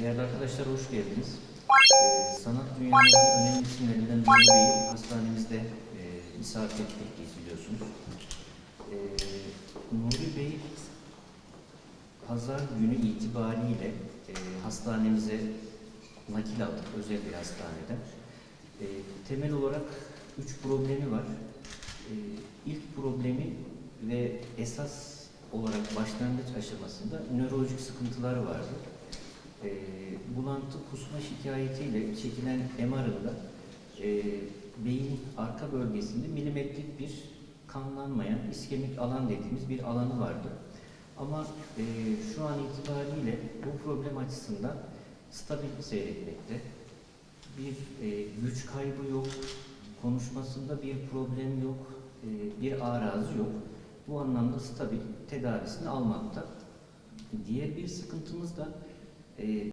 Değerli arkadaşlar hoş geldiniz. Ee, sanat dünyamızın önemli isimlerinden Nuri Bey'i hastanemizde e, misafir ettik biliyorsunuz. Ee, Nuri Bey pazar günü itibariyle e, hastanemize nakil aldık özel bir hastaneden. E, temel olarak üç problemi var. E, ilk problemi ve esas olarak başlangıç aşamasında nörolojik sıkıntıları vardı. E, bulantı kusma şikayetiyle çekilen MR'ında e, beyin arka bölgesinde milimetrik bir kanlanmayan iskemik alan dediğimiz bir alanı vardı. Ama e, şu an itibariyle bu problem açısından stabil seyretmekte. Bir e, güç kaybı yok, konuşmasında bir problem yok, e, bir arazı yok. Bu anlamda stabil tedavisini almakta. Diğer bir sıkıntımız da e,